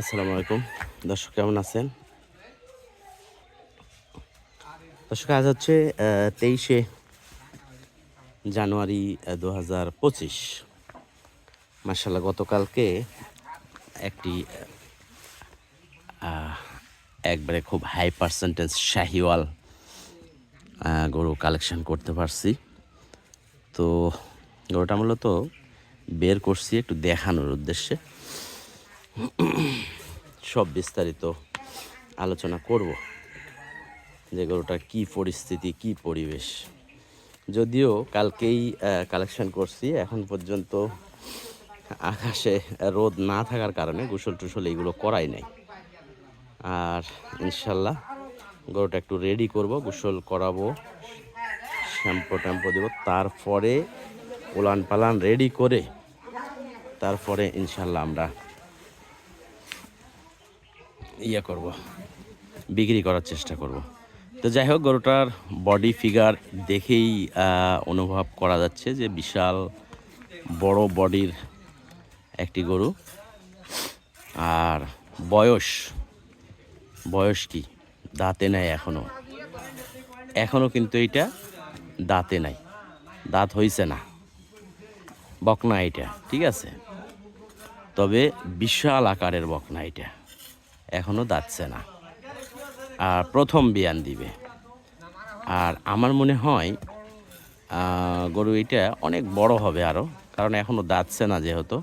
আসসালামু আলাইকুম। দর্শক, কেমন আছেন? দর্শক, আজ হচ্ছে তেইশে জানুয়ারি দু হাজার পঁচিশ। মার্শাল্লাহ গতকালকে একটি একবারে খুব হাই পার্সেন্টেজ শাহিওয়াল গরু কালেকশন করতে পারছি। তো গরুটা মূলত বের করছি একটু দেখানোর উদ্দেশ্যে। সব বিস্তারিত আলোচনা করব। যে গরুটার কী পরিস্থিতি, কী পরিবেশ। যদিও কালকেই কালেকশন করছি, এখন পর্যন্ত আকাশে রোদ না থাকার কারণে গোসল টুসল এইগুলো করাই নাই। আর ইনশাল্লাহ গরুটা একটু রেডি করব, গোসল করাবো, শ্যাম্পু ট্যাম্পু দেবো, তারপরে উলান পালান রেডি করে, তারপরে ইনশাল্লাহ আমরা ইয়ে করব, বিক্রি করার চেষ্টা করব। তো যাই হোক, গরুটার বডি ফিগার দেখেই অনুভব করা যাচ্ছে যে বিশাল বড় বডির একটি গরু। আর বয়স বয়স কি? দাঁতে নাই এখনও এখনও কিন্তু এইটা দাঁতে নাই। দাঁত হইছে না। বকনা এটা ঠিক আছে? তবে বিশাল আকারের বকনা এটা এখনও দাঁতছে না। আর প্রথম বিয়ান দিবে। আর আমার মনে হয় গরু এটা অনেক বড় হবে আরও কারণ এখনও দাঁতছে না যেহেতু।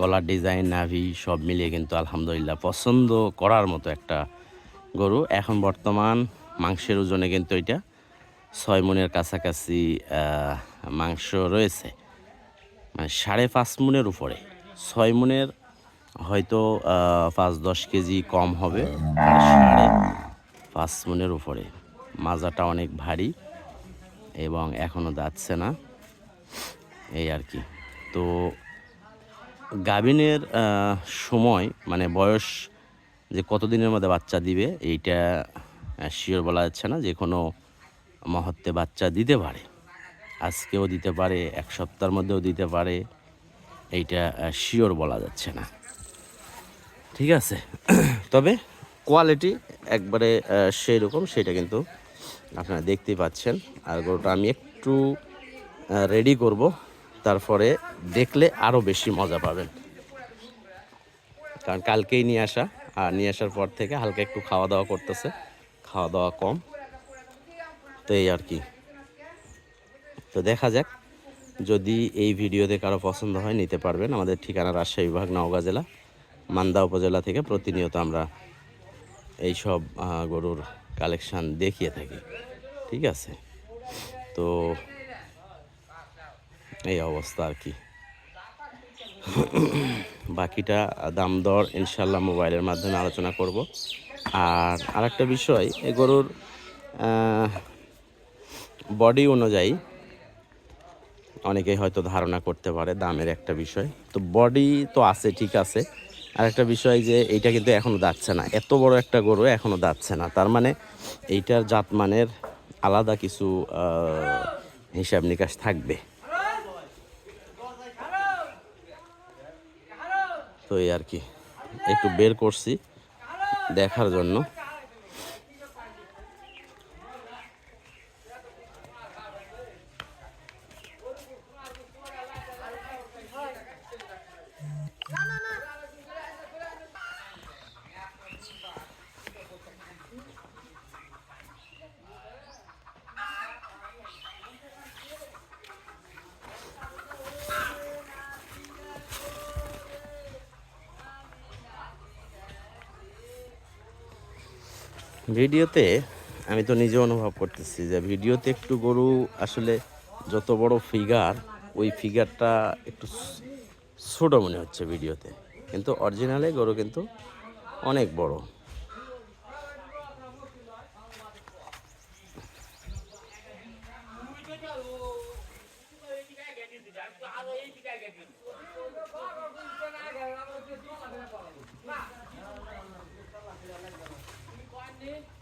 গলার ডিজাইন, নাভি সব মিলিয়ে কিন্তু আলহামদুলিল্লাহ পছন্দ করার মতো একটা গরু। এখন বর্তমান মাংসের ওজনে কিন্তু এটা ছয় মনের কাছাকাছি মাংস রয়েছে। মানে সাড়ে পাঁচ মনের উপরে। ছয় মনের হয়তো পাঁচ দশ কেজি কম হবে। পাঁচ মনের উপরে। মাজাটা অনেক ভারী এবং এখনও যাচ্ছে না। এই আর কি। তো গাভিনের সময় মানে বয়স যে কতদিনের মধ্যে বাচ্চা দিবে, এইটা শিওর বলা যাচ্ছে না যে কোনো মহত্বে বাচ্চা দিতে পারে। আজকেও দিতে পারে, এক সপ্তাহের মধ্যেও দিতে পারে। এইটা শিওর বলা যাচ্ছে না। ঠিক আছে। তবে কোয়ালিটি একবারে সেই রকম সেটা কিন্তু আপনারা দেখতেই পাচ্ছেন। আর গরুটা আমি একটু রেডি করব। তারপরে দেখলে আরও বেশি মজা পাবেন। কারণ কালকেই নিয়ে আসা, আর নিয়ে আসার পর থেকে হালকা একটু খাওয়া দাওয়া করতেছে। খাওয়া দাওয়া কম। তো এই আর কি। তো দেখা যাক, যদি এই ভিডিওতে কারও পছন্দ হয়, নিতে পারবেন। আমাদের ঠিকানা রাজশাহী বিভাগ, নওগাঁ জেলা। মান্দা উপজেলা থেকে প্রতিনিয়ত আমরা এই সব গরুর কালেকশান দেখিয়ে থাকি। ঠিক আছে? তো এই অবস্থা আর কি। বাকিটা দাম দর ইনশাল্লাহ মোবাইলের মাধ্যমে আলোচনা করব। আর আরেকটা বিষয় এই গরুর বডি অনুযায়ী অনেকেই হয়তো ধারণা করতে পারে দামের একটা বিষয়। তো বডি তো আছে, ঠিক আছে। আর একটা বিষয় যে এইটা কিন্তু এখনও দাঁড়ছে না। এত বড় একটা গরু এখনও দাচ্ছে না। তার মানে এইটার জাতমানের আলাদা কিছু হিসাব নিকাশ থাকবে। তো এই আর কি। একটু বের করছি দেখার জন্য। ভিডিওতে আমি তো নিজে অনুভব করতেছি যে ভিডিওতে একটু গরু আসলে যত বড় ফিগার ওই ফিগারটা একটু ছোটো মনে হচ্ছে ভিডিওতে। কিন্তু অরিজিনালে গরু কিন্তু অনেক বড়। grande.